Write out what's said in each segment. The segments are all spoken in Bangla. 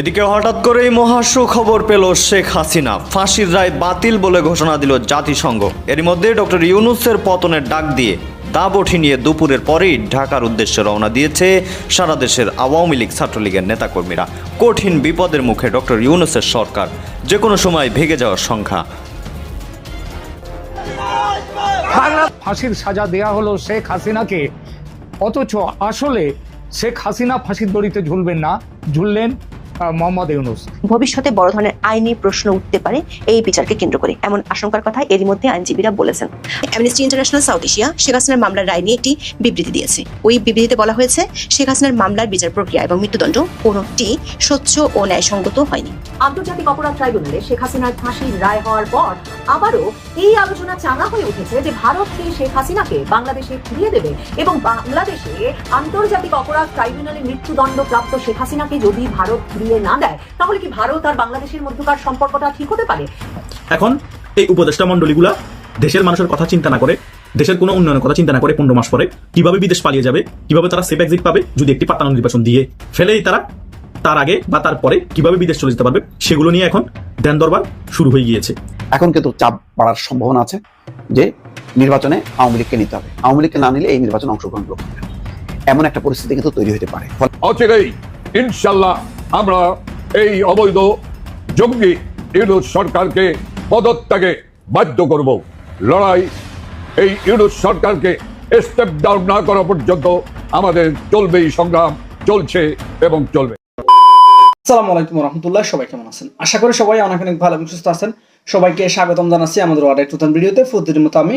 এদিকে হঠাৎ করেই মহাশু খবর পেল শেখ হাসিনা। ফাঁসির রায় বাতিল বলে ঘোষণা দিল জাতিসংঘ। এর মধ্যে ডক্টর ইউনুসের পতনের ডাক দিয়ে দাবঠি নিয়ে দুপুরের পরেই ঢাকার উদ্দেশ্যে রওনা দিয়েছে সারা দেশের আওয়ামী লীগ ছাত্রলীগের নেতাকর্মীরা। কঠিন বিপদের মুখে ডক্টর ইউনুসের সরকার যে কোনো সময় ভেঙে যাওয়ার সংখ্যা। ফাঁসির সাজা দেয়া হলো শেখ হাসিনাকে। অথচ আসলে শেখ হাসিনা ফাঁসির দড়িতে ঝুলবেন না, ঝুললেন মোহাম্মদ ইউনুস। ভবিষ্যতে বড় ধরনের আইনি প্রশ্ন উঠতে পারে এই বিচারকে কেন্দ্র করে এমন আশঙ্কার কথা এরই মধ্যে আইনজীবীরা বলেছেন। Amnesty International South Asia Sheikh হাসিনার মামলার রায় নিয়ে একটি বিবৃতি দিয়েছে। ওই বিবৃতিতে বলা হয়েছে শেখ হাসিনার মামলার বিচার প্রক্রিয়া এবং মৃত্যুদণ্ড কোনোটি স্বচ্ছ ও ন্যায়সঙ্গত হয়নি। আন্তর্জাতিক অপরাধ ট্রাইব্যুনালে শেখ হাসিনার ফাঁসির রায় হওয়ার পর আবারও এই আলোচনা চাঙা হয়ে উঠেছে যে ভারত কি শেখ হাসিনাকে বাংলাদেশে ফিরিয়ে দেবে এবং বাংলাদেশে আন্তর্জাতিক অপরাধ ট্রাইব্যুনালে মৃত্যুদণ্ড প্রাপ্ত শেখ হাসিনাকে যদি ভারত ফিরিয়ে না দেয় তাহলে কি ভারত আর বাংলাদেশের মধ্যকার সম্পর্কটা ঠিক হতে পারে? এখন এই উপদেষ্টা মন্ডলীগুলা দেশের মানুষের কথা চিন্তা না করে দেশের কোনো উন্নয়নের কথা চিন্তা না করে পনেরো মাস পরে কীভাবে বিদেশ পালিয়ে যাবে কীভাবে তারা সেফ এক্সিট পাবে যদি একটি পাতানো নির্বাচন দিয়ে ফেলেই তারা তার আগে বা তারপরে কীভাবে বিদেশ চলে যেতে পারবে সেগুলো নিয়ে এখন ধ্যান দরবার শুরু হয়ে গিয়েছে। এখন কিন্তু চাপ বাড়ার সম্ভাবনা আছে যে নির্বাচনে আওয়ামী লীগকে নিতে হবে। আওয়ামী লীগকে না নিলে এই নির্বাচনে অংশগ্রহণ করতে হবে এমন একটা পরিস্থিতি কিন্তু তৈরি হতে পারে। অচিরেই ইনশাল্লাহ আমরা এই অবৈধ জঙ্গি ইউনুস সরকারকে পদত্যাগে বাধ্য করব। লড়াই এই ইউনুস সরকারকে স্টেপ ডাউন না করা পর্যন্ত আমাদের চলবেই সংগ্রাম, চলছে এবং চলবে। আসসালামু আলাইকুম রহমতুল্লাহ, সবাই কেমন আছেন? আশা করি সবাই অনেক অনেক ভালো এবং সুস্থ আছেন। সবাইকে স্বাগতম জানাচ্ছি আমাদের অর্ডার নতুন ভিডিওতে। প্রতিদিনের মতো আমি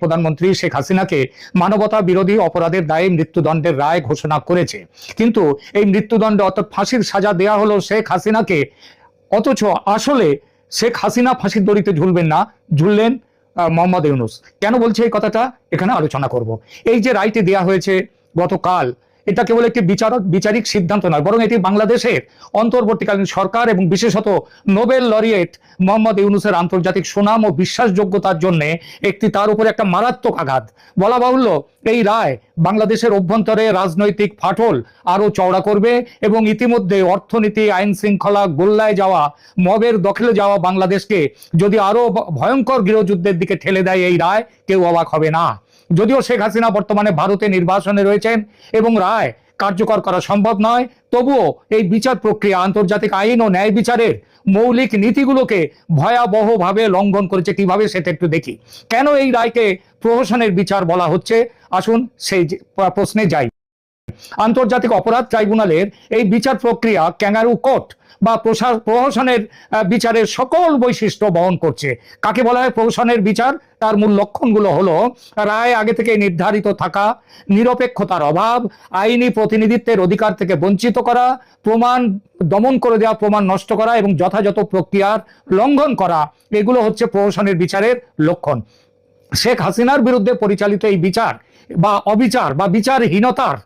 প্রধানমন্ত্রী শেখ হাসিনাকে মানবতা বিরোধী অপরাধের দায়ে মৃত্যুদণ্ডের রায় ঘোষণা করেছে। কিন্তু এই মৃত্যুদণ্ড অর্থাৎ ফাঁসির সাজা দেয়া হলো শেখ হাসিনাকে। অথচ আসলে শেখ হাসিনা ফাঁসির দড়িতে ঝুলবেন না, ঝুললেন মোহাম্মদ ইউনুস। কেন বলছে এই কথাটা? এখানে আলোচনা করব। এই যে রায়টি দেয়া হয়েছে গতকাল এটা কেবল একটি বিচারক বিচারিক সিদ্ধান্ত নয়, বরং এটি বাংলাদেশের অন্তর্বর্তীকালীন সরকার এবং বিশেষত নোবেল লরিয়েট মোহাম্মদ ইউনুসের আন্তর্জাতিক সুনাম ও বিশ্বাসযোগ্যতার জন্য একটি তার উপরে একটা মারাত্মক আঘাত। বলা বাহুল্য, এই রায় বাংলাদেশের অভ্যন্তরে রাজনৈতিক ফাটল আরও চওড়া করবে এবং ইতিমধ্যে অর্থনীতি আইন শৃঙ্খলা গোল্লায় যাওয়া, মবের দখলে যাওয়া বাংলাদেশকে যদি আরও ভ- ভয়ঙ্কর গৃহযুদ্ধের দিকে ঠেলে দেয় এই রায়, কেউ অবাক হবে না। যদিও শেখ হাসিনা বর্তমানে ভারতে নির্বাসনে রয়েছেন এবং রায় কার্যকর করা সম্ভব নয়, তবুও এই বিচার প্রক্রিয়া আন্তর্জাতিক আইন ও ন্যায় বিচারের মৌলিক নীতিগুলোকে ভয়াবহভাবে লঙ্ঘন করেছে। কীভাবে সেটা একটু দেখি। কেন এই রায়কে প্রহসনের বিচার বলা হচ্ছে? আসুন সেই প্রশ্নে যাই। আন্তর্জাতিক অপরাধ ট্রাইব্যুনালের এই বিচার প্রক্রিয়া ক্যাঙ্গারু কোর্ট বা প্রহসনের বিচারের সকল বৈশিষ্ট্য বহন করছে। কাকে বলা হয় প্রহসনের বিচার? তার মূল লক্ষণগুলো হলো, রায় আগে থেকে নির্ধারিত থাকা, নিরপেক্ষতার অভাব, আইনি প্রতিনিধিত্বের অধিকার থেকে বঞ্চিত করা, প্রমাণ দমন করে দেওয়া, প্রমাণ নষ্ট করা এবং যথাযথ প্রক্রিয়ার লঙ্ঘন করা, এগুলো হচ্ছে প্রহসনের বিচারের লক্ষণ। শেখ হাসিনার বিরুদ্ধে পরিচালিত এই বিচার বা অবিচার বা বিচারহীনতার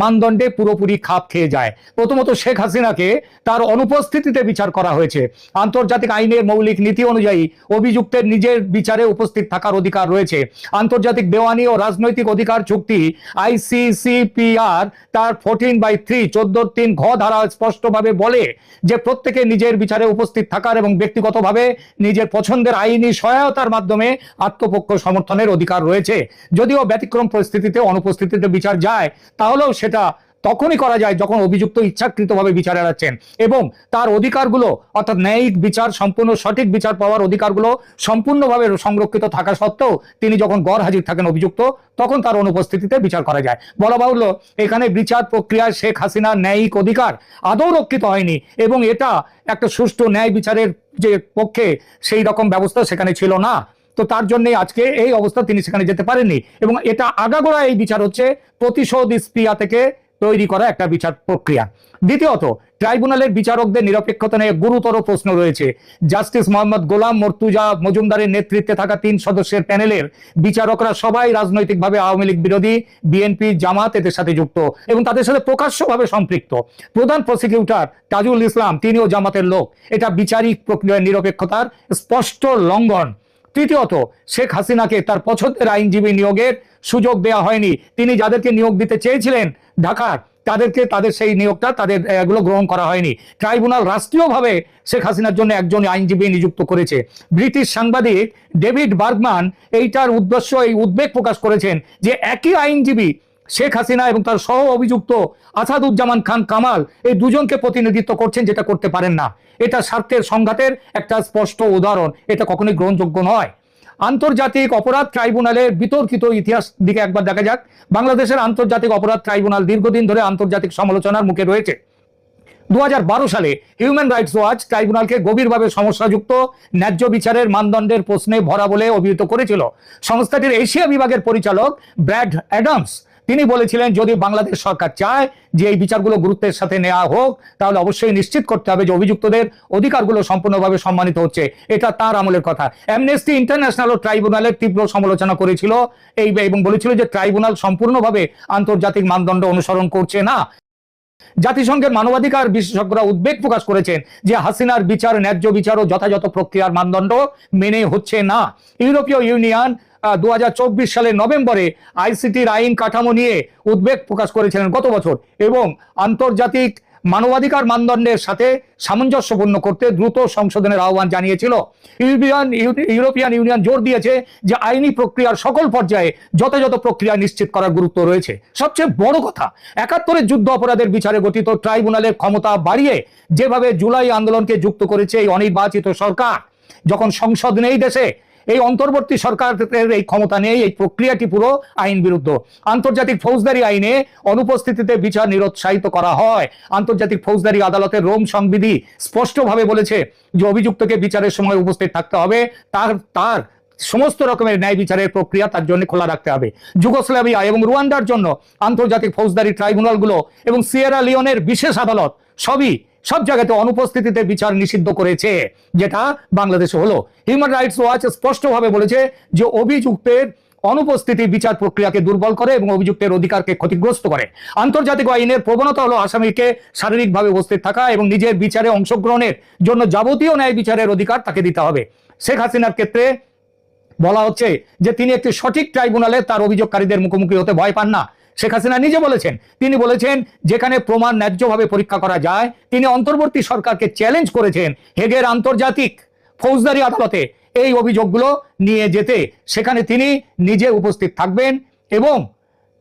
মানদণ্ডে পুরোপুরি খাপ খেয়ে যায়। প্রথমত শেখ হাসিনাকে তার অনুপস্থিতিতে বিচার করা হয়েছে। আন্তর্জাতিক আইনের মৌলিক নীতি অনুযায়ী অভিযুক্তের নিজের বিচারে উপস্থিত থাকার অধিকার রয়েছে। আন্তর্জাতিক দেওয়ানি ও রাজনৈতিক অধিকার চুক্তি আইসিসিপিআর তার ফোরটিন বাই থ্রি চোদ্দ তিন ঘ ধারা স্পষ্টভাবে বলে যে প্রত্যেকে নিজের বিচারে উপস্থিত থাকার এবং ব্যক্তিগতভাবে নিজের পছন্দের আইনি সহায়তার মাধ্যমে আত্মপক্ষ সমর্থনের অধিকার রয়েছে। যদিও ব্যতিক্রম পরিস্থিতিতে অনুপস্থিতিতে বিচার যায়, তাহলেও সেটা তখনই করা যায় যখন অভিযুক্ত ইচ্ছাকৃতভাবে বিচার এড়াচ্ছেন। এবং তার অধিকারগুলো, অর্থাৎ ন্যায়িক বিচার, সম্পূর্ণ সঠিক বিচার পাওয়ার অধিকারগুলো সম্পূর্ণভাবে সংরক্ষিত থাকা সত্ত্বেও তিনি যখন গড় হাজির থাকেন অভিযুক্ত, তখন তার অনুপস্থিতিতে বিচার করা যায়। বলা বাহুল্য, এখানে বিচার প্রক্রিয়ায় শেখ হাসিনার ন্যায়িক অধিকার আদৌ রক্ষিত হয়নি এবং এটা একটা সুষ্ঠু ন্যায় বিচারের যে পক্ষে সেই রকম ব্যবস্থা সেখানে ছিল না। তো তার জন্য আজকে এই অবস্থা তিনি সেখানে যেতে পারেননি। এবং এটা আগাগোড়া এই বিচার হচ্ছে প্রতিশোধ স্প্রিয়া থেকে তৈরি করা একটা বিচার প্রক্রিয়া। দ্বিতীয়ত, ট্রাইব্যুনালের বিচারকদের নিরপেক্ষতা নিয়ে গুরুতর প্রশ্ন রয়েছে। জাস্টিস মোহাম্মদ গোলাম মর্তুজা মজুমদারের নেতৃত্বে থাকা তিন সদস্যের প্যানেলের বিচারকরা সবাই রাজনৈতিকভাবে আওয়ামী লীগ বিরোধী, বিএনপি, জামাত এদের সাথে যুক্ত এবং তাদের সাথে প্রকাশ্যভাবে সম্পৃক্ত। প্রধান প্রসিকিউটর তাজুল ইসলাম, তিনিও জামাতের লোক। এটা বিচারিক প্রক্রিয়ার নিরপেক্ষতার স্পষ্ট লঙ্ঘন। তৃতীয়ত, শেখ হাসিনাকে তার পছন্দের আইনজীবী নিয়োগের সুযোগ দেওয়া হয়নি। তিনি যাদেরকে নিয়োগ দিতে চেয়েছিলেন ঢাকার, তাদেরকে তাদের সেই নিয়োগটা তাদের, এগুলো গ্রহণ করা হয়নি। ট্রাইব্যুনাল রাষ্ট্রীয়ভাবে শেখ হাসিনার জন্য একজন আইনজীবী নিযুক্ত করেছে। ব্রিটিশ সাংবাদিক ডেভিড বার্গমান এইটার উদ্দেশ্য, এই উদ্বেগ প্রকাশ করেছেন যে একই আইনজীবী শেখ হাসিনা এবং তার সহ অভিযুক্ত আসাদুজ্জামান খান কামাল এই দুজনকে প্রতিনিধিত্ব করছেন যেটা করতে পারেন না। এটা স্বার্থের সংঘাতের একটা স্পষ্ট উদাহরণ। এটা কখনোই গ্রহণযোগ্য নয়। আন্তর্জাতিক অপরাধ ট্রাইব্যুনালের বিতর্কিত ইতিহাস দিকে একবার দেখা যাক। বাংলাদেশের আন্তর্জাতিক অপরাধ ট্রাইব্যুনাল দীর্ঘদিন ধরে আন্তর্জাতিক সমালোচনার মুখে রয়েছে। দু হাজার বারো সালে হিউম্যান রাইটস ওয়াচ ট্রাইব্যুনালকে গভীরভাবে সমস্যাযুক্ত, ন্যায্য বিচারের মানদণ্ডের প্রশ্নে ভরা বলে অভিহিত করেছিল। সংস্থাটির এশিয়া বিভাগের পরিচালক ব্র্যাড অ্যাডামস তিনি বলেছিলেন, যদি বাংলাদেশ সরকার চায় যে এই বিচারগুলো গুরুত্বের সাথে নেওয়া হোক, তাহলে অবশ্যই নিশ্চিত করতে হবে যে অভিযুক্তদের অধিকারগুলো সম্পূর্ণভাবে সম্মানিত হচ্ছে। এটা তার আমলের কথা। অ্যামনেস্টি ইন্টারন্যাশনাল ও ট্রাইব্যুনালের তীব্র সমালোচনা করেছিল, এই এবং বলেছিল যে ট্রাইব্যুনাল সম্পূর্ণভাবে আন্তর্জাতিক মানদণ্ড অনুসরণ করছে না। জাতিসংঘের মানবাধিকার বিশেষজ্ঞরা উদ্বেগ প্রকাশ করেছেন যে হাসিনার বিচার, ন্যায্য বিচার ও যথাযথ প্রক্রিয়ার মানদণ্ড মেনে হচ্ছে না। ইউরোপীয় ইউনিয়ন দু হাজার চব্বিশ সালের নভেম্বরে আইসিটির আইন কাঠামো নিয়ে উদ্বেগ প্রকাশ করেছিলেন গত বছর এবং আন্তর্জাতিক মানবাধিকার মানদণ্ডের সাথে সামঞ্জস্যপূর্ণ করতে দ্রুত সংশোধনের আহ্বান জানিয়েছিল। ইউরোপিয়ান ইউরোপিয়ান ইউনিয়ন জোর দিয়েছে যে আইনি প্রক্রিয়ার সকল পর্যায়ে যথাযথ প্রক্রিয়া নিশ্চিত করার গুরুত্ব রয়েছে। সবচেয়ে বড় কথা, একাত্তরের যুদ্ধ অপরাধের বিচারে গঠিত ট্রাইব্যুনালের ক্ষমতা বাড়িয়ে যেভাবে জুলাই আন্দোলনকে যুক্ত করেছে এই অনির্বাচিত সরকার, যখন সংসদ নেই দেশে এই অন্তর্বর্তী সরকারের এই ক্ষমতা নেই এই প্রক্রিয়াটি পুরো আইন বিরুদ্ধ। আন্তর্জাতিক ফৌজদারি আইনে অনুপস্থিতিতে বিচার নিরুৎসাহিত করা হয়। আন্তর্জাতিক ফৌজদারি আদালতের রোম সংবিধি স্পষ্টভাবে বলেছে যে অভিযুক্তকে বিচারের সময় উপস্থিত থাকতে হবে। তার তার সমস্ত রকমের ন্যায় বিচারের প্রক্রিয়া তার জন্য খোলা রাখতে হবে। যুগোস্লাভিয়া এবং রুয়ান্ডার জন্য আন্তর্জাতিক ফৌজদারি ট্রাইব্যুনালগুলো এবং সিয়েরা লিওনের বিশেষ আদালত সবই সব জায়গাতে অনুপস্থিতিতে বিচার নিষিদ্ধ করেছে, যেটা বাংলাদেশে হলো। হিউম্যান রাইটস ওয়াচ স্পষ্টভাবে বলেছে যে অভিযুক্তের অনুপস্থিতি বিচার প্রক্রিয়াকে দুর্বল করে এবং অভিযুক্তের অধিকারকে ক্ষতিগ্রস্ত করে। আন্তর্জাতিক আইনের প্রবণতা হলো আসামিকে শারীরিকভাবে উপস্থিত থাকা এবং নিজের বিচারে অংশগ্রহণের জন্য যাবতীয় ন্যায় বিচারের অধিকার তাকে দিতে হবে। শেখ হাসিনার ক্ষেত্রে বলা হচ্ছে যে তিনি একটি সঠিক ট্রাইব্যুনালে তার অভিযোগকারীদের মুখোমুখি হতে ভয় পান না। শেখ হাসিনা নিজে বলেছেন, তিনি বলেছেন, যেখানে প্রমাণ ন্যায্যভাবে পরীক্ষা করা যায়, তিনি অন্তর্বর্তী সরকারকে চ্যালেঞ্জ করেছেন হেগের আন্তর্জাতিক ফৌজদারি আদালতে। এই অভিযোগগুলো নিয়ে যেতে সেখানে তিনি নিজে উপস্থিত থাকবেন এবং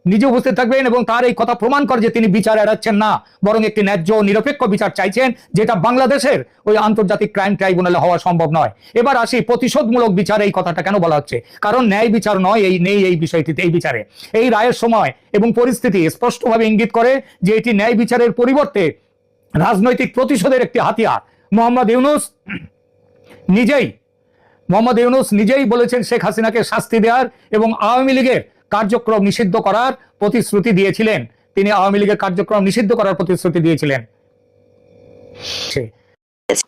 নিজে উপস্থিত থাকবেন এবং তার এই কথা প্রমাণ করে যে তিনি বিচার এড়াচ্ছেন না, বরং একটি ন্যায্য নিরপেক্ষ বিচার চাইছেন, যেটা বাংলাদেশের ওই আন্তর্জাতিক ক্রাইম ট্রাইব্যুনালে হওয়া সম্ভব নয়। এবার আসি প্রতিশোধমূলক বিচার এই কথাটা কেন বলা হচ্ছে? কারণ ন্যায় বিচার নয়, এই নেই এই বিষয়টিতে, এই বিচারে। এই রায়ের সময় এবং পরিস্থিতি স্পষ্টভাবে ইঙ্গিত করে যে এটি ন্যায় বিচারের পরিবর্তে রাজনৈতিক প্রতিশোধের একটি হাতিয়ার। মোহাম্মদ ইউনুস নিজেই, মোহাম্মদ ইউনুস নিজেই বলেছেন শেখ হাসিনাকে শাস্তি দেওয়ার এবং আওয়ামী লীগের কার্যক্রম নিষিদ্ধ করার প্রতিশ্রুতি দিয়েছিলেন। তিনি আওয়ামী লীগের কার্যক্রম নিষিদ্ধ করার প্রতিশ্রুতি দিয়েছিলেন।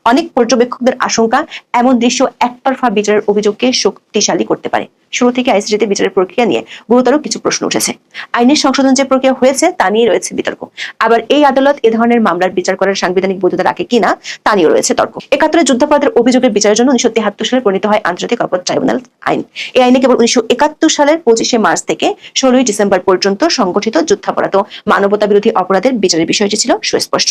অনেক পর্যবেক্ষকদের আশঙ্কা, এমন দৃশ্য একতরফা বিচারের অভিযোগকে শক্তিশালী করতে পারে। শুরু থেকে আইসিটিতে বিচারের প্রক্রিয়া নিয়ে গুরুতর কিছু প্রশ্ন উঠেছে। আইনের সংশোধন যে প্রক্রিয়া হয়েছে, তা নিয়ে রয়েছে বিতর্ক। আবার এই আদালত এ ধরনের মামলার বিচার করার সাংবিধানিক বৈধতা রাখে কিনা, তা নিয়ে রয়েছে তর্ক। একাত্তরের যুদ্ধাপরাধের অভিযোগের বিচারের জন্য উনিশশো তিয়াত্তর সালে প্রণীত হয় আন্তর্জাতিক অপরাধ ট্রাইব্যুনাল আইন। এই আইনে কেবল উনিশশো একাত্তর সালের পঁচিশে মার্চ থেকে ষোলোই ডিসেম্বর পর্যন্ত সংগঠিত যুদ্ধাপরাধ মানবতা বিরোধী অপরাধের বিচারের বিষয়টি ছিল সুস্পষ্ট।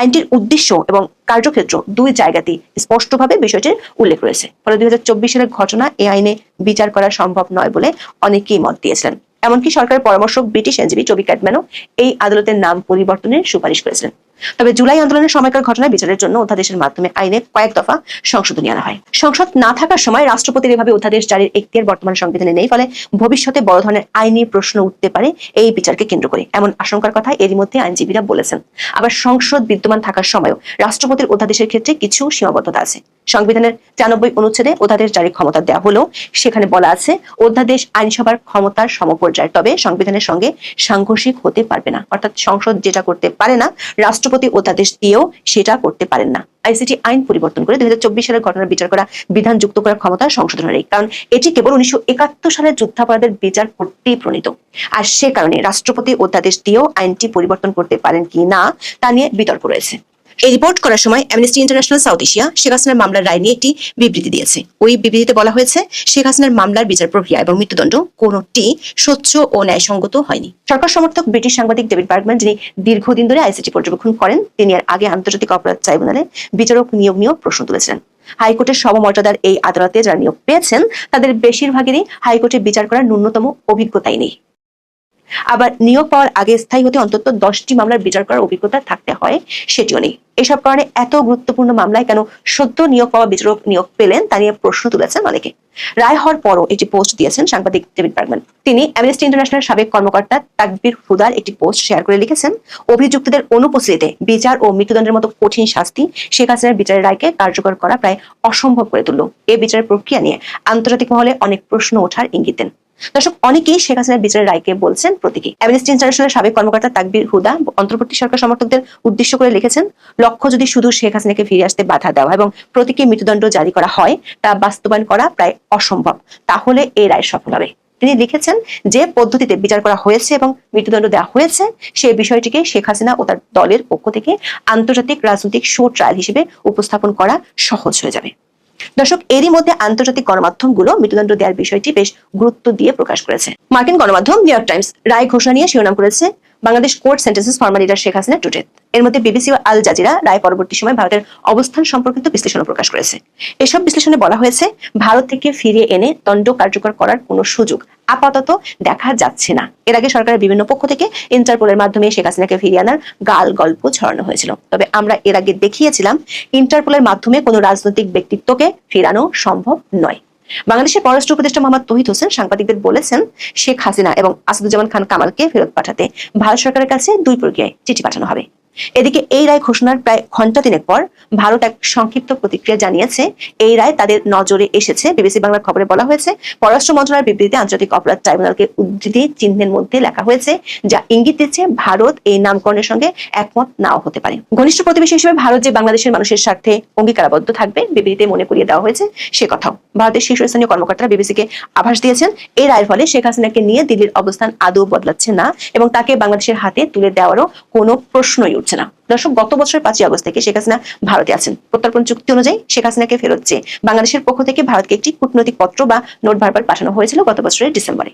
আইনটির উদ্দেশ্য এবং কার্যক্ষেত্র দুই জায়গাতেই স্পষ্টভাবে বিষয়টির উল্লেখ রয়েছে। ফলে দুই হাজার চব্বিশ সালের ঘটনা এই আইনে বিচার করা সম্ভব নয় বলে অনেকেই মত দিয়েছিলেন। এমনকি সরকারের পরামর্শক ব্রিটিশ আইনজীবী টবি ক্যাটম্যানও এই আদালতের নাম পরিবর্তনের সুপারিশ করেছিলেন। তবে জুলাই আন্দোলনের সময়কার ঘটনা বিচারের জন্য অধ্যাদেশের মাধ্যমে আইনে কয়েক দফা সংশোধনী আনা হয়। সংসদ না থাকার সময় রাষ্ট্রপতির এভাবে অধ্যাদেশ জারির এখতিয়ার বর্তমান সংবিধানে নেই, ফলে ভবিষ্যতে বড় ধরনের আইনি প্রশ্ন উঠতে পারে এই বিচারকে কেন্দ্র করে, এমন আশঙ্কার কথা এরই মধ্যে আইনজীবীরা বলেছেন। আবার সংসদ বিদ্যমান থাকার সময়ও রাষ্ট্রপতির অধ্যাদেশের ক্ষেত্রে কিছু সীমাবদ্ধতা আছে। সংবিধানের চানব্বই অনুচ্ছেদে অধ্যাদেশ জারির ক্ষমতা দেওয়া হলেও সেখানে বলা আছে, অধ্যাদেশ আইনসভার ক্ষমতার সমপর্যায়, তবে সংবিধানের সঙ্গে সাংঘর্ষিক হতে পারবে না। অর্থাৎ সংসদ যেটা করতে পারে না রাষ্ট্রপতি অধ্যাদেশ দিয়েও সেটা করতে পারেন না। আইসিটি আইন পরিবর্তন করে দুই হাজার চব্বিশ সালের ঘটনার বিচার করা, বিধান যুক্ত করার ক্ষমতা সংশোধনের কারণ এটি কেবল উনিশশো একাত্তর সালের যুদ্ধাপরাধের বিচার করতেই প্রণীত। আর সে কারণে রাষ্ট্রপতি অধ্যাদেশ দিয়েও আইনটি পরিবর্তন করতে পারেন কি না, তা নিয়ে বিতর্ক রয়েছে। এই রিপোর্ট করার সময় Amnesty International South Asia Sheikh হাসিনার মামলার রায় নিয়ে একটি বিবৃতি দিয়েছে। ওই বিবৃতিতে বলা হয়েছে শেখ হাসিনার মামলার বিচার প্রক্রিয়া এবং মৃত্যুদণ্ড কোনটি স্বচ্ছ ও ন্যায়সঙ্গত হয়নি। সরকার সমর্থক ব্রিটিশ সাংবাদিক ডেভিড বার্গম্যান, যিনি দীর্ঘদিন ধরে আইসিটি পর্যবেক্ষণ করেন, তিনি এর আগে আন্তর্জাতিক অপরাধ ট্রাইব্যুনালে বিচারক নিয়োগ নিয়েও প্রশ্ন তুলেছিলেন। হাইকোর্টের সমমর্যাদার এই আদালতে যারা নিয়োগ পেয়েছেন, তাদের বেশিরভাগেরই হাইকোর্টে বিচার করার ন্যূনতম অভিজ্ঞতাই নেই। আবার নিয়োগ পাওয়ার আগে স্থায়ী হতে অন্তত দশটি মামলার বিচার করার অভিজ্ঞতা থাকতে হয়, সেটিও নেই। এসব কারণে এত গুরুত্বপূর্ণ মামলায় কেন সদ্য নিয়োগ পাওয়া বিচারক নিয়োগ পেলেন তা নিয়ে প্রশ্ন তুলেছেন অনেকে। রায় হওয়ার পরও একটি পোস্ট দিয়েছেন সাংবাদিক ডেভিড বার্গম্যান। তিনি অ্যামনেস্টি ইন্টারন্যাশনাল সাবেক কর্মকর্তা তাকবির হুদার একটি পোস্ট শেয়ার করে লিখেছেন, অভিযুক্তদের অনুপস্থিতিতে বিচার ও মৃত্যুদণ্ডের মতো কঠিন শাস্তি শেখ হাসিনার বিচারের রায়কে কার্যকর করা প্রায় অসম্ভব করে তুলল। এ বিচারের প্রক্রিয়া নিয়ে আন্তর্জাতিক মহলে অনেক প্রশ্ন ওঠার ইঙ্গিত দেন। দর্শক, অনেকেই শেখ হাসিনার বিচারের রায়কে বলছেন প্রতীকী। অ্যামনেস্টি ইন্টারন্যাশনাল সাবেক কর্মকর্তা তাকবির হুদা অন্তর্বর্তী সরকার সমর্থকদের উদ্দেশ্য করে লিখেছেন, লক্ষ্য যদি শুধু শেখ হাসিনাকে ফিরে আসতে বাধা দেওয়া এবং প্রতীকী মৃত্যুদণ্ড জারি করা হয়, তা বাস্তবায়ন করা প্রায় অসম্ভব, তাহলে এই রায় সফল হবে। তিনি লিখেছেন যে পদ্ধতিতে বিচার করা হয়েছে এবং মৃত্যুদণ্ড দেওয়া হয়েছে সেই বিষয়টিকে শেখ হাসিনা ও তার দলের পক্ষ থেকে আন্তর্জাতিক রাজনৈতিক শো ট্রায়াল হিসেবে উপস্থাপন করা সহজ হয়ে যাবে। দর্শক, এরই মধ্যে আন্তর্জাতিক গণমাধ্যমগুলো মৃত্যুদণ্ড দেওয়ার বিষয়টি বেশ গুরুত্ব দিয়ে প্রকাশ করেছে। মার্কিন গণমাধ্যম নিউ ইয়র্ক টাইমস রায় ঘোষণা নিয়ে শিরোনাম করেছে Bangladesh court sentences formal leader Sheikh Hasina today এর মধ্যে বিবিসি ও আল জাজিরা রায় পরবর্তী সময় ভারতের অবস্থান সম্পর্কিত বিশ্লেষণ প্রকাশ করেছে। এসব বিশ্লেষণে বলা হয়েছে, ভারত থেকে ফিরিয়ে এনে দণ্ড কার্যকর করার কোনো সুযোগ আপাতত দেখা যাচ্ছে না। এর আগে সরকারের বিভিন্ন পক্ষ থেকে ইন্টারপোলের মাধ্যমে শেখ হাসিনাকে ফিরিয়ে আনার গাল গল্প ছড়ানো হয়েছিল। তবে আমরা এর আগে দেখিয়েছিলাম, ইন্টারপোলের মাধ্যমে কোনো রাজনৈতিক ব্যক্তিত্বকে ফেরানো সম্ভব নয়। বাংলাদেশের পররাষ্ট্র উপদেষ্টা মোহাম্মদ তহিদ হোসেন সাংবাদিকদের বলেছেন, শেখ হাসিনা এবং আসাদুজ্জামান খান কামালকে ফেরত পাঠাতে ভারত সরকারের কাছে দুই প্রক্রিয়ায় চিঠি পাঠানো হবে। এদিকে এই রায় ঘোষণার প্রায় ঘণ্টা তিনেক পর ভারত এক সংক্ষিপ্ত প্রতিক্রিয়া জানিয়েছে। এই রায় তাদের নজরে এসেছে। বিবিসি বাংলার খবরে বলা হয়েছে, পররাষ্ট্র মন্ত্রণালয়ের বিবৃতিতে আন্তর্জাতিক অপরাধ ট্রাইব্যুনালকে উদ্ধৃতি চিহ্নের মধ্যে লেখা হয়েছে, যা ইঙ্গিত দিচ্ছে ভারত এই নামকরণের সঙ্গে একমত নাও হতে পারে। ঘনিষ্ঠ প্রতিবেশী হিসেবে ভারত যে বাংলাদেশের মানুষের স্বার্থে অঙ্গীকারাবদ্ধ থাকবে, বিবৃতিতে মনে করিয়ে দেওয়া হয়েছে সে কথাও। ভারতের শীর্ষস্থানীয় কর্মকর্তারা বিবিসিকে আভাস দিয়েছেন। এই রায়ের ফলে শেখ হাসিনাকে নিয়ে দিল্লির অবস্থান আদৌ বদলাচ্ছে না এবং তাকে বাংলাদেশের হাতে তুলে দেওয়ারও কোনো প্রশ্নই উঠছে না। দর্শক, গত বছরের পাঁচই আগস্ট থেকে শেখ হাসিনা ভারতে আছেন। প্রত্যর্পণ চুক্তি অনুযায়ী শেখ হাসিনাকে ফেরত বাংলাদেশের পক্ষ থেকে ভারতকে একটি কূটনৈতিক পত্র বা নোট ভারবাল পাঠানো হয়েছিল গত বছরের ডিসেম্বরে।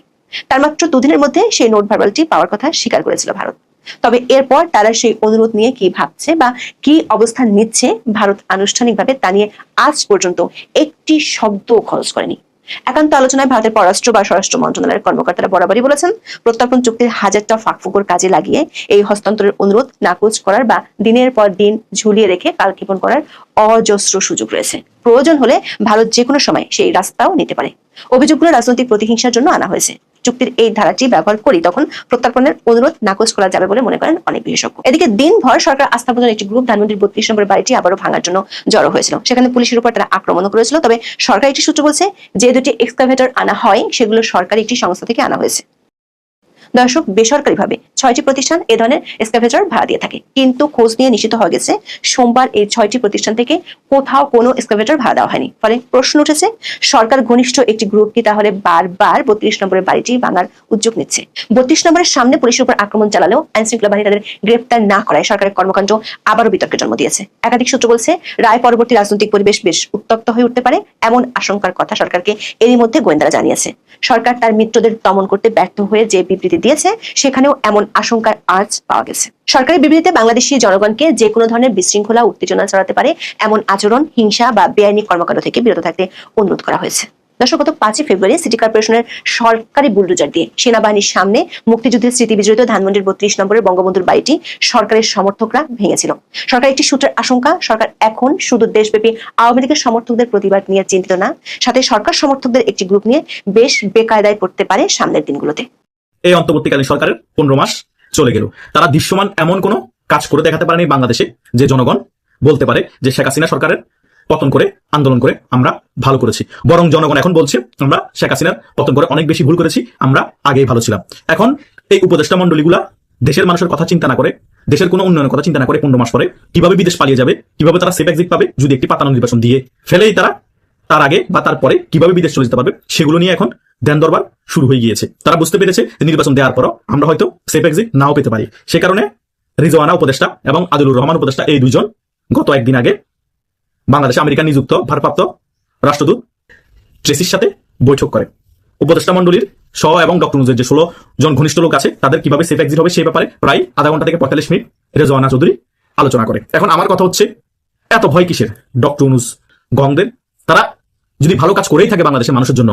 তার মাত্র দুদিনের মধ্যে সেই নোট ভারবালটি পাওয়ার কথা স্বীকার করেছিল ভারত। তবে এরপর তারা সেই অনুরোধ নিয়ে কি ভাবছে বা কি অবস্থান নিচ্ছে ভারত আনুষ্ঠানিকভাবে তা নিয়ে আজ পর্যন্ত একটি শব্দ খরচ করেনি। একান্ত আলোচনায় ভারতের পররাষ্ট্র বা স্বরাষ্ট্র মন্ত্রণালয়ের কর্মকর্তারা বরাবরই বলেছেন, প্রত্যর্পণ চুক্তির হাজারটা ফাঁকফুকর কাজে লাগিয়ে এই হস্তান্তরের অনুরোধ নাকচ করার বা দিনের পর দিন ঝুলিয়ে রেখে কালক্ষেপণ করার অজস্র সুযোগ রয়েছে। প্রয়োজন হলে ভারত যে কোনো সময় সেই রাস্তাও নিতে পারে। অভিযোগগুলো রাজনৈতিক প্রতিহিংসার জন্য আনা হয়েছে। চুক্তির এই ধারাটি ব্যবহার করি, তখন প্রত্যাপনের অনুরোধ নাকচ করা যাবে বলে মনে করেন অনেক বিশেষজ্ঞ। এদিকে দিনভর সরকার আস্থাপনের একটি গ্রুপ ধানমন্ডির বত্রিশ নম্বর বাড়িটি আবারও ভাঙার জন্য জড়ো হয়েছিল। সেখানে পুলিশের উপর তারা আক্রমণ করেছিল, তবে সরকার একটি সূত্র বলছে, যে দুটি এক্সকাভেটর আনা হয়, সেগুলো সরকারি একটি সংস্থা থেকে আনা হয়েছে। দর্শক বেসরকারিভাবে ছয়টি প্রতিষ্ঠান এ ধরনের এক্সকাভেটর ভাড়া দিয়ে থাকে। কিন্তু খোঁজ নিয়ে নিশ্চিত হয়ে গেছে, সোমবার এই ছয়টি প্রতিষ্ঠান থেকে কোথাও কোনো এক্সকাভেটর ভাড়া দেওয়া হয়নি। ফলে প্রশ্ন উঠেছে, সরকার ঘনিষ্ঠ একটি গ্রুপ কি তাহলে বারবার বত্রিশ নম্বরের বাড়িটি ভাঙার উদ্যোগ নিচ্ছে? বত্রিশ নম্বরের সামনে পুলিশের উপর আক্রমণ চালালেও আইন শৃঙ্খলা বাহিনী তাদের গ্রেপ্তার না করায় সরকারের কর্মকাণ্ড আবারও বিতর্কের জন্ম দিয়েছে। একাধিক সূত্র বলছে, রায় পরবর্তী রাজনৈতিক পরিবেশ বেশ উত্তপ্ত হয়ে উঠতে পারে এমন আশঙ্কার কথা সরকারকে এরই মধ্যে গোয়েন্দারা জানিয়েছে। সরকার তার মিত্রদের দমন করতে ব্যর্থ হয়ে যে বিবৃতি দিয়েছে, সেখানেও এমন আশঙ্কার আজ পাওয়া গেছে। সরকারি বিবৃতিতে বাংলাদেশি জনগণকে যে কোনো ধরনের বিশৃঙ্খলা, উত্তেজনা ছড়াতে পারে, এমন আচরণ, হিংসা বা বেআইনি কর্মকাণ্ড থেকে বিরত থাকতে অনুরোধ করা হয়েছে। দর্শক, গত পাঁচই ফেব্রুয়ারি সিটি কর্পোরেশনের সরকারি বুলডোজার দিয়ে সেনাবাহিনীর সামনে মুক্তিযুদ্ধের স্মৃতি বিজড়িত ধানমন্ডির বত্রিশ নম্বরের বঙ্গবন্ধুর বাড়িটি সরকারের সমর্থকরা ভেঙেছিল। সরকার একটি সূত্রের আশঙ্কা, সরকার এখন শুধু দেশব্যাপী আওয়ামী লীগের সমর্থকদের প্রতিবাদ নিয়ে চিন্তিত না, সাথে সরকার সমর্থকদের একটি গ্রুপ নিয়ে বেশ বেকায়দায় পড়তে পারে সামনের দিনগুলোতে। এই অন্তর্বর্তীকালীন সরকারের পনেরো মাস চলে গেল। তারা দৃশ্যমান এমন কোনো কাজ করে দেখাতে পারেনি বাংলাদেশে যে জনগণ বলতে পারে যে শেখ হাসিনা সরকারের পতন করে, আন্দোলন করে আমরা ভালো করেছি। বরং জনগণ এখন বলছে, আমরা শেখ হাসিনার পতন করে অনেক বেশি ভুল করেছি, আমরা আগেই ভালো ছিলাম। এখন এই উপদেষ্টা মন্ডলীগুলা দেশের মানুষের কথা চিন্তা না করে, দেশের কোনো উন্নয়নের কথা চিন্তা না করে পনেরো মাস পরে কীভাবে বিদেশ পালিয়ে যাবে, কীভাবে তারা সেফ এক্সিট পাবে, যদি একটি পাতানো নির্বাচন দিয়ে ফেলেই তারা, তার আগে বা তারপরে কীভাবে বিদেশ চলে যেতে পারবে, সেগুলো নিয়ে এখন ধ্যান দরবার শুরু হয়ে গিয়েছে। তারা বুঝতে পেরেছে নির্বাচন দেওয়ার পরও আমরা হয়তো সেফ এক্সিট নাও পেতে পারি। সে কারণে রিজওয়ানা উপদেষ্টা এবং আদিলুর রহমান উপদেষ্টা এই দুজন গত একদিন আগে বাংলাদেশে আমেরিকা নিযুক্ত ভারপ্রাপ্ত রাষ্ট্রদূত ট্রেসির সাথে বৈঠক করে। উপদেষ্টা মন্ডলীর স এবং ডক্টর যে ষোলো জন ঘনিষ্ঠ লোক আছে, তাদের কীভাবে সেফ এক্সিট হবে সেই ব্যাপারে প্রায় আধা ঘণ্টা থেকে পঁয়তাল্লিশ মিনিট রেজওয়ানা চৌধুরী আলোচনা করে। এখন আমার কথা হচ্ছে, এত ভয় কিসের? ডক্টর নুজ গংদের? তারা যদি ভালো কাজ করেই থাকে বাংলাদেশের মানুষের জন্য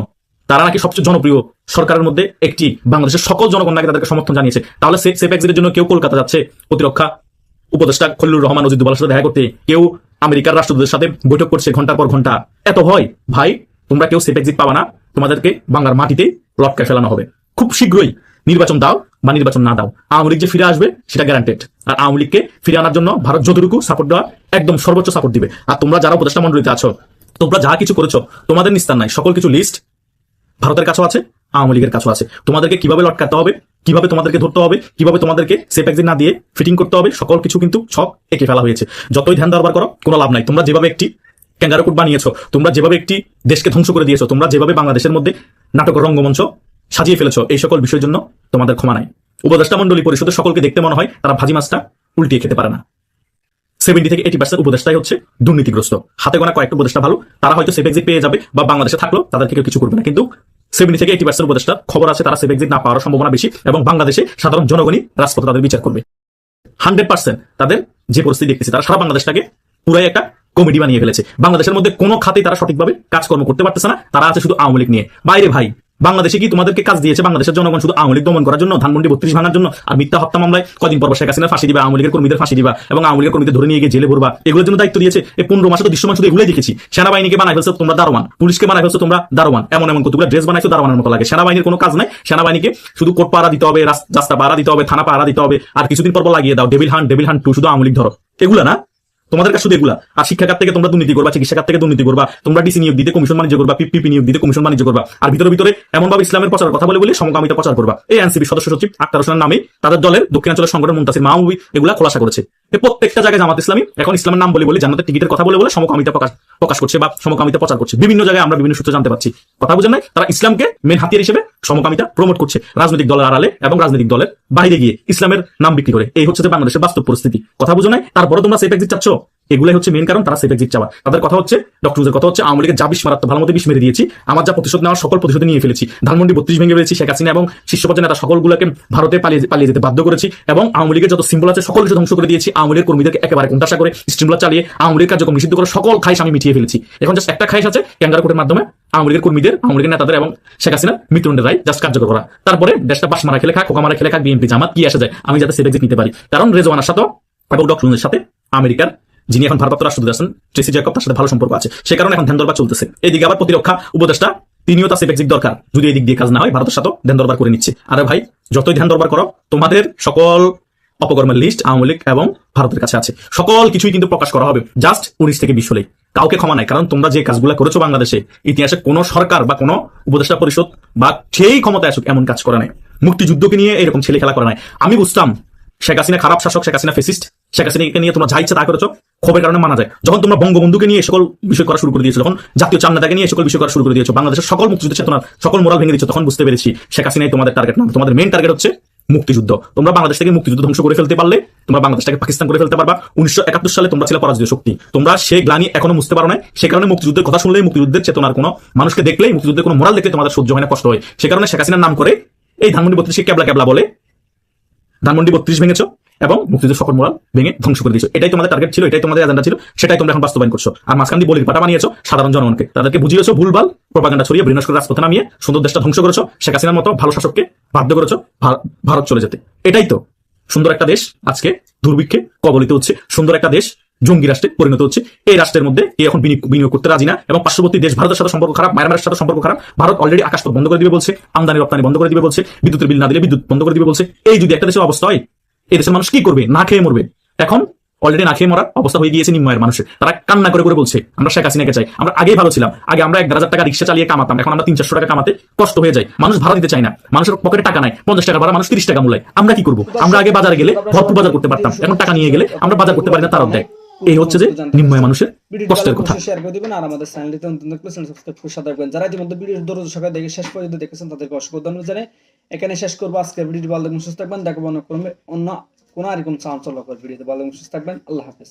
তারা নাকি সবচেয়ে জনপ্রিয় সরকারের মধ্যে একটি। বাংলাদেশের সকল জনগণ নাকি তাদেরকে সমর্থন জানিয়েছে। তাহলে সেফ এক্সিটের জন্য কেউ কলকাতা যাচ্ছে? প্রতিরক্ষা উপদেষ্টা খল্লুর রহমান অজিদুল্লাহর সাথে দেখা করতে। কেউ আমেরিকার রাষ্ট্রদূতের সাথে বৈঠক করছে ঘণ্টার পর ঘণ্টা। এত ভয়? ভাই, তোমরা কেউ সেফ এক্সিট পাবা না। তোমাদেরকে বাংলার মাটিতে লটকায় ফেলানো হবে। খুব শীঘ্রই নির্বাচন দাও বা নির্বাচন না দাও। আওয়ামী লীগ যে ফিরে আসবে, সেটা গ্যারান্টেড আর আওয়ামী লীগকে ফিরে আনার জন্য ভারত যতটুকু সাপোর্ট দেওয়া একদম সর্বোচ্চ সাপোর্ট দিবে। আর তোমরা যারা উপদেষ্টা মন্ডলীতে আছো, তোমরা যা কিছু করেছ, তোমাদের নিস্তার নাই। সকল কিছু লিস্ট ভারতের কাছেও আছে, আওয়ামী লীগের কাছেও আছে। তোমাদেরকে কীভাবে লটকাতে হবে, কীভাবে তোমাদেরকে ধরতে হবে, কীভাবে তোমাদেরকে সেফ এক্সিট না দিয়ে ফিটিং করতে হবে, সকল কিছু কিন্তু ছক এঁকে ফেলা হয়েছে। যতই ধ্যান দরবার করো, কোনো লাভ নাই। তোমরা যেভাবে একটি ক্যাঙ্গারুকুট বানিয়েছো, তোমরা যেভাবে একটি দেশকে ধ্বংস করে দিয়েছ, তোমরা যেভাবে বাংলাদেশের মধ্যে নাটকের রঙ্গমঞ্চ সাজিয়ে ফেলেছো, এই সকল বিষয়ের জন্য তোমাদের ক্ষমা নাই। উপদেষ্টা মন্ডলী পরিষদের সকলকে দেখতে মনে হয়, তারা ভাজি মাছটা উল্টিয়ে খেতে পারে না। সেভেন্টি থেকে এইটি পার্সেন্ট উপদেষ্টাই হচ্ছে দুর্নীতিগ্রস্ত। হাতে গোনা কয়েকটা উপদেষ্টা ভালো, তারা হয়তো সেফ এক্সিট পেয়ে যাবে বা বাংলাদেশে থাকল, তাদের থেকে কিছু করবে না। কিন্তু সেভেন্টি থেকে এইটি পার্সেন্ট উপদেষ্টা খবর আছে, তারা সেফ এক্সিট না পাওয়ার সম্ভাবনা বেশি এবং বাংলাদেশে সাধারণ জনগণই রাজপথে তাদের বিচার করবে। হান্ড্রেড পার্সেন্ট তাদের যে পরিস্থিতি দেখতেছে, তারা সারা বাংলাদেশটাকে পুরাই একটা কমিটি বানিয়ে ফেলেছে। বাংলাদেশের মধ্যে কোনো খাতে তারা সঠিকভাবে কাজকর্ম করতে পারতেছে না, তারা আছে শুধু আওয়ামী লীগ নিয়ে। বাইরে ভাই বাংলাদেশে কি তোমাদেরকে কাজ দিয়েছে? বাংলাদেশের জনগণ শুধু আওয়ামী লীগ দমন করার জন্য, ধানমন্ডি বত্রিশ ভাঙার জন্য, আর মিথ্যা হত্যা মামলায় কদিন পর শেখ হাসিনা ফাঁসি দিবা, আওয়ামী লীগের কর্মীদের ফাঁসি দিবা এবং আওয়ামী লীগের কর্মীদের ধরে নিয়ে গিয়ে জেলে ভরবা। এগুলোর জন্য দায়িত্ব দিয়েছে এই পনেরো মাসে তো দৃশ্যমান শুধু এগুলোই দেখেছি। সেনাবাহিনীকে বানাই ফেলছো তোমরা দারোয়ান। পুলিশকে বানাই ফেলছো তোমরা দারোয়ান। এমন এমন কতগুলো ড্রেস বানাইছো দারোয়ানের মতো লাগে। সেনাবাহিনীর কোনো কাজ নাই। সেনাবাহিনীকে শুধু কোর্ট পাহারা দিতে হবে রাস্তা পাহারা দিতে হবে, থানা পাহারা দিতে হবে, আর কিছুদিন পর পর লাগিয়ে দাও। Devil hunt devil hunt two শুধু আওয়ামী লীগ ধরো। এগুলা না? তোমাদের কাছে শুধু এগুলা। আর শিক্ষাখাত থেকে তোমরা দুর্নীতি করবা চিকিৎসা খাত থেকে দুর্নীতি করবা, তোমরা ডিসি নিয়োগ দিতে কমিশন বাণিজ্য করবা, পিপি নিয়োগ দিতে কমিশন বাণিজ্য করবা। আর ভিতরে ভিতরে এমন ভাবে ইসলামের প্রচার কথা বলে বলে সমকামিতা প্রচার করবা। এই এনসিপি সদস্য সচিব আক্তার হোসেনের নামে তাদের দলের দক্ষিণাঞ্চলের সংগঠন মুন্তাসির মাহবুবি এগুলা খোলাসা করেছে। প্রত্যেকটা জায়গায় জামাত ইসলামী এখন ইসলামের নাম বলে বলে জান্নাতের টিকিটের কথা বলে বলে সমকামিতা প্রকাশ প্রকাশ করছে বা সমকামিতা প্রচার করছে। বিভিন্ন জায়গায় আমরা বিভিন্ন সূত্রে জানতে পারছি। কথা বুঝেন তারা ইসলামকে মেন হাতিয়ার হিসেবে সমকামিতা প্রমোট করছে। রাজনৈতিক দলের আড়ালে এবং রাজনৈতিক দলের বাইরে গিয়ে ইসলামের নাম বিক্রি করে। এই হচ্ছে বাংলাদেশের বাস্তব পরিস্থিতি। কথা বুঝো নাই? তারপরে তোমরা সেফ এক্সিট চাচ্ছ? এগুলাই হচ্ছে মেন কারণ, তারা সেফ এক্সিট চাওয়া তাদের কথা হচ্ছে ডক্টর কথা হচ্ছে, আওয়ামী লীগের যা বিষ মারাত্মক ভালো মতো বিষ মেরে দিয়েছি, আমার যা প্রতিশোধ নেওয়ার সকল প্রতিশোধ নিয়ে ফেলেছি। ধানমন্ডি বত্রিশ ভেঙে ফেলেছি, শেখ হাসিনা এবং শীর্ষ পর্যায়ে নেতা সকলগুলোকে ভারতে পালিয়ে পালিয়ে যেতে বাধ্য করেছি এবং আওয়ামী লীগের যত সিম্বল আছে, সকল কিছু ধ্বংস করে দিয়েছি। আওয়ামী লীগের কর্মীদেরকে একেবারে কোনটাশা করে স্টিমুলার চালিয়ে আওয়ামী লীগের কার্যক্রম নিষিদ্ধ করে সকল খাইশ আমি মিটিয়ে ফেলেছি। এখন জাস্ট একটা খাইশ আছে, ক্যাঙ্গার কোর্টের মাধ্যমে আওয়ামী লীগের কর্মীদের, আওয়ামী লীগের নেতাদের এবং শেখ হাসিনার মৃত্যুদণ্ডের রায় জাস্ট কার্যকর করা। তারপরে দেশটা বাস মারা খেলে খাক, খোকা মারা খেলে খাক, বিএনপি জামাত কি আসে যায়, আমি যাতে এক্সিট নিতে পারি। কারণ রেজওয়ানার সাথে এবং ডক্টর সাথে আমেরিকার যিনি এখন ভারপ্রাপ্ত রাষ্ট্রদূত আছেন, ট্রেসি জ্যাকব তার সাথে ভালো সম্পর্ক আছে। সে কারণে এখন ধ্যান দরবার চলতেছে। এদিকে আবার প্রতিরক্ষা উপদেষ্টা তিনিও তার সেফ এক্সিট দরকার। যদি এদিক দিয়ে কাজ না হয়, ভারতের সাথে ধ্যান দরবার করে নিচ্ছে। আরে ভাই, যতই ধ্যান দরবার করো, তোমাদের সকল অপকর্মের লিস্ট আওয়ামী লীগ এবং ভারতের কাছে আছে। সকল কিছুই কিন্তু প্রকাশ করা হবে। জাস্ট উনিশ থেকে বিশ হলেই। কাউকে ক্ষমা নাই, কারণ তোমরা যে কাজগুলো করেছ বাংলাদেশে, ইতিহাসে কোনো সরকার বা কোনো উপদেষ্টা পরিষদ বা সেই ক্ষমতায় আসুক, এমন কাজ করে নাই। মুক্তিযুদ্ধকে নিয়ে এরকম ছেলে খেলা করে নাই। আমি বুঝতাম শেখ হাসিনা খারাপ শাসক, শেখ হাসিনা ফেসিস্ট শেখ হাসিনাকে নিয়ে তোমরা যা ইচ্ছা তা করেছ, ক্ষোভের কারণে মানা যায়। যখন তোমরা বঙ্গবন্ধুকে নিয়ে সকল বিষয় করা শুরু করে দিয়েছ, যখন জাতীয় চান্নাটাকে নিয়ে সকল বিষয় করা শুরু করে দিয়েছ, বাংলাদেশের সকল মুক্তিযুদ্ধ চেতনার সকল মোরাল ভেঙে দিচ্ছ তখন বুঝতে পেরেছি শেখ হাসিনাই তোমাদের টার্গেট না তোমাদের মেন টার্গেট হচ্ছে মুক্তিযুদ্ধ। তোমরা বাংলাদেশ থেকে মুক্তিযুদ্ধ ধ্বংস করে ফেলতে পারলে, তোমরা বাংলাদেশটাকে পাকিস্তান করে ফেলতে পারবা। উনিশশো একাত্তর সালে তোমরা ছিল পরাজিত শক্তি। তোমরা সেই গ্লানি এখনও বুঝতে পারো না সে কারণে মুক্তিযুদ্ধের কথা শুনলেই মুক্তিযুদ্ধের চেতনার কোনো মানুষকে দেখলেই মুক্তিযুদ্ধের কোনো মোরাল দেখলে তোমাদের সহ্য হয় না, কষ্ট হয়। সে কারণে শেখ হাসিনার নাম করে এই ধানমন্ডি বত্রিশকে ক্যাবলা ক্যাবলা বলে। ধানমন্ডি বত্রিশ ভেঙেছো? এবং মুক্তিযুদ্ধের সকল মোরাল ভেঙে ধ্বংস করে দিয়েছ। এটাই তোমাদের টার্গেট ছিল, এটাই তোমাদের এজেন্ডা ছিল, সেটাই তোমরা এখন বাস্তবায়ন করছ। আর মাঝখান দিয়ে বলির পাটা বানিয়েছো সাধারণ জনগণকে। তাদেরকে বুঝিয়েছো ভুলভাল প্রপাগান্ডা ছড়িয়ে বিনাশ রাজপথে নামিয়ে সুন্দর দেশটা ধ্বংস করেছ। শেখ হাসিনার মতো ভালো শাসককে বাধ্য করেছ ভারত চলে যেতে। এটাই তো। সুন্দর একটা দেশ আজকে দুর্ভিক্ষে কবলিত হচ্ছে। সুন্দর একটা দেশ জঙ্গি রাষ্ট্রে পরিণত হচ্ছে। এই রাষ্ট্রের মধ্যে এখন বিনিয়োগ বিনিয়োগ করতে রাজি না? এবং পার্শ্ববর্তী দেশ ভারতের সাথে সম্পর্ক খারাপ, মায়ানমারের সাথে সম্পর্ক খারাপ, ভারত অলরেডি আকাশপথ বন্ধ করে দিবে বলছে আমদানি রপ্তানি বন্ধ করে দিবে বলছে, বিদ্যুতের বিল না দিলে বিদ্যুৎ বন্ধ করে দিবে বলছে। এই যদি একটা দেশের অবস্থা হয় এই দেশের মানুষ কি করবে? না খেয়ে মরবে। এখন অলরেডি না খেয়ে মরার অবস্থা হয়ে গিয়েছে নিম্নয়ের মানুষের। তারা কান্না করে করে বলছে, আমরা শেখ হাসিনাকে চাই। আমরা আগেই ভালো ছিলাম। আগে আমরা এক হাজার টাকা রিক্সা চালিয়ে কামাতাম। এখন আমরা তিন চারশো টাকা কামাতে কষ্ট হয়ে যায় মানুষ ভাড়া দিতে চায় না। মানুষের পকেটে টাকা নাই। পঞ্চাশ টাকা ভাড়া মানুষ তিরিশ টাকা মূল্য আমরা কি করব? আমরা আগে বাজারে গেলে ভরপুর বাজার করতে পারতাম। এখন টাকা নিয়ে গেলে আমরা বাজার করতে পারি না তার দেয় এই হচ্ছে যে নিম্নয় মানুষের কষ্টের কথা। শেয়ার করে দিবেন আর আমাদের চ্যানেলটিতে নতুন চ্যানেল সাবস্ক্রাইব করে সাথে যারা ইতিমধ্যে ভিডিও দরজা সকালে দেখে শেষ পর্যন্ত দেখেছেন, তাদেরকে অসংখ্য ধন্যবাদ জানাই। এখানে শেষ করব আজকের ভিডিওটি। ভালো থাকবেন, সুস্থ থাকবেন দেখাবো অন্য কোনো অন্য কোনো আর চাঞ্চল্যকর ভিডিওতে। ভালো থাকবেন, সুস্থ থাকবেন, আল্লাহ হাফেজ।